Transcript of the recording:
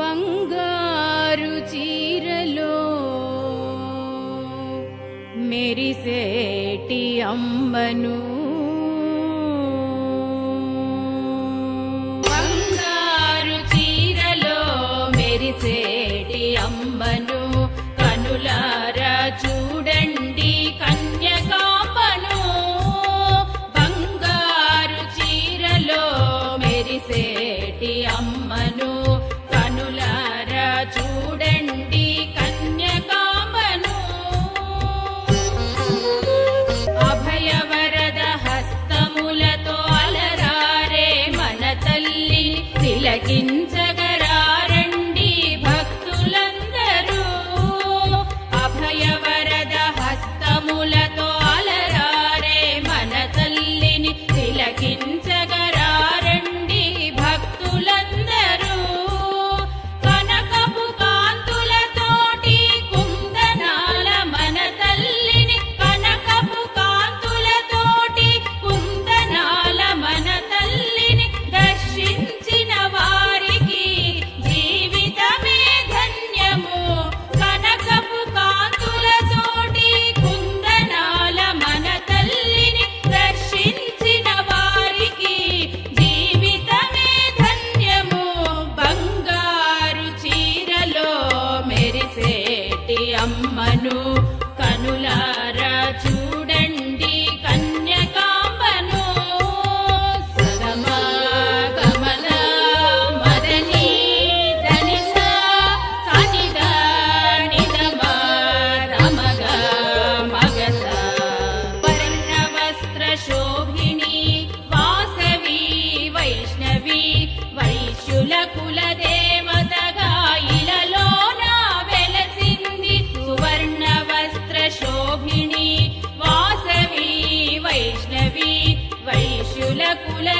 బంగారు చీరలో మెరిసేటి అంబను బంగారు చీరలో మెరిసేటి అంబను కనులారా చూడండి కన్యకాంబను బంగారు చీరలో మెరిసేటి అమ్మను. రమ్మను కనులా वासवी वैष्णवी वैशुलकुलदेवता